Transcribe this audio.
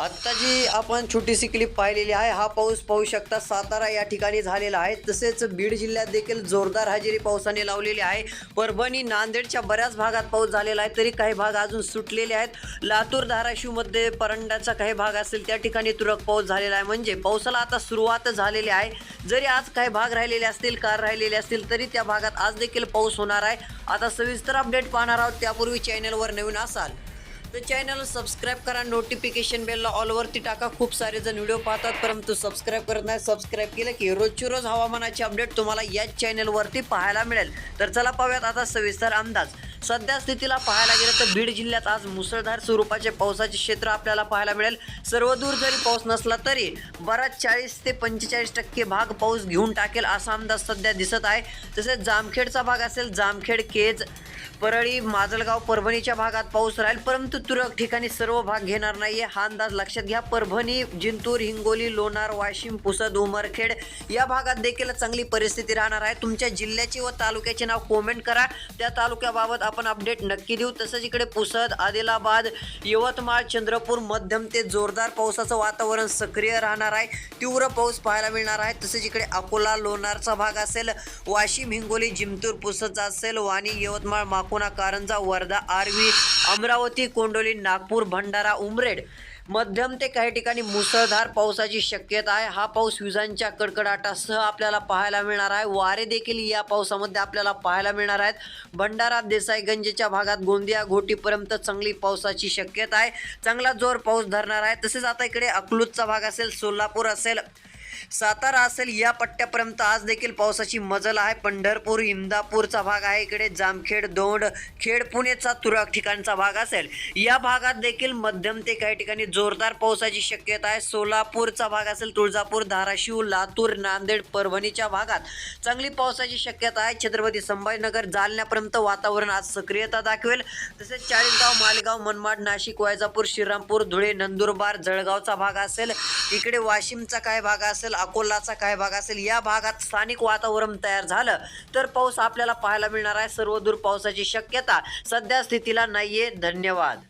आत्ता जी आपण छोटीशी क्लिप पाहिलेली आहे हा पाऊस पाहू शकता सातारा या ठिकाणी झालेला आहे. तसेच बीड जिल्ह्यात देखील जोरदार हजेरी पावसाने लावलेली आहे. परभणी नांदेडच्या बऱ्याच भागात पाऊस झालेला आहे तरी काही भाग अजून सुटलेले आहेत. लातूर धाराशिवमध्ये परंडाचा काही भाग असेल त्या ठिकाणी तुरळक पाऊस झालेला आहे. म्हणजे पावसाला आता सुरुवात झालेली आहे. जरी आज काही भाग राहिलेले असतील कार राहिलेले असतील तरी त्या भागात आज देखील पाऊस होणार आहे. आता सविस्तर अपडेट पाहणार आहोत. त्यापूर्वी चॅनलवर नवीन असाल तर चॅनल सबस्क्राईब करा. नोटिफिकेशन बेलला ऑलवरती टाका. खूप सारे जण व्हिडिओ पाहतात. परंतु सबस्क्राईब करत नाही. सबस्क्राईब केलं की रोजची रोज हवामानाची अपडेट तुम्हाला याच चॅनलवरती पाहायला मिळेल. तर चला पाहूयात आता सविस्तर अंदाज. सध्या स्थितीला पाहायला गेलं तर बीड जिल्ह्यात आज मुसळधार स्वरूपाचे पावसाचे क्षेत्र आपल्याला पाहायला मिळेल. सर्वदूर जरी पाऊस नसला तरी बराच चाळीस ते पंचेचाळीस टक्के भाग पाऊस घेऊन टाकेल असा अंदाज सध्या दिसत आहे. तसेच जामखेडचा भाग असेल जामखेड केज परळी माजलगाव परभणीच्या भागात पाऊस राहील परंतु तुरळक ठिकाणी सर्व भाग घेणार नाहीये. हा अंदाज लक्षात घ्या. परभणी जिंतूर हिंगोली लोणार वाशिम पुसद उमरखेड या भागात देखील चांगली परिस्थिती राहणार आहे. तुमच्या जिल्ह्याचे व तालुक्याचे नाव कॉमेंट करा. त्या तालुक्याबाबत आपण अपडेट नक्की देऊ. तसंच इकडे पुसद आदिलाबाद यवतमाळ चंद्रपूर मध्यम ते जोरदार पावसाचं वातावरण सक्रिय राहणार आहे. तीव्र पाऊस पाहायला मिळणार आहे. तसेच इकडे अकोला लोणारचा भाग असेल वाशिम हिंगोली जिंतूर पुसदचा असेल वाणी यवतमाळ माकोना कारंजा वर्धा आर्वी अमरावती कोंडोली नागपूर भंडारा उमरेड. मध्यम ते काही ठिकाणी मुसळधार पावसाची शक्यता आहे. हा पाऊस विजांच्या कडकडाटासह आपल्याला पाहायला मिळणार आहे. वारे देखील या पावसामध्ये आपल्याला पाहायला मिळणार आहेत. भंडारा देसाईगंजच्या भागात गोंदिया घोटीपर्यंत चांगली पावसाची शक्यता आहे. चांगला जोर पाऊस धरणार आहे. तसेच आता इकडे अकलूजचा भाग असेल सोलापूर असेल सातारा असेल या पट्ट्यापर्यंत आज देखील पावसाची मजल आहे. पंढरपूर इंदापूरचा भाग आहे. इकडे जामखेड दौंड खेड पुणेचा तुरळक ठिकाणचा भाग असेल. या भागात देखील मध्यम ते काही ठिकाणी जोरदार पावसाची शक्यता आहे. सोलापूरचा भाग असेल तुळजापूर धाराशिव लातूर नांदेड परभणीच्या भागात चांगली पावसाची शक्यता आहे. छत्रपती संभाजीनगर जालन्यापर्यंत वातावरण आज सक्रियता दाखवेल. तसेच चाळीसगाव मालेगाव मनमाड नाशिक वैजापूर श्रीरामपूर धुळे नंदुरबार जळगावचा भाग असेल. इकडे वाशिमचा काय भाग असेल असेल अकोलाचा काय भाग असेल या भागात स्थानिक वातावरण तयार झालं तर पाऊस आपल्याला पाहायला मिळणार आहे. सर्वदूर पावसाची शक्यता सध्या स्थितीला नाहीये. धन्यवाद.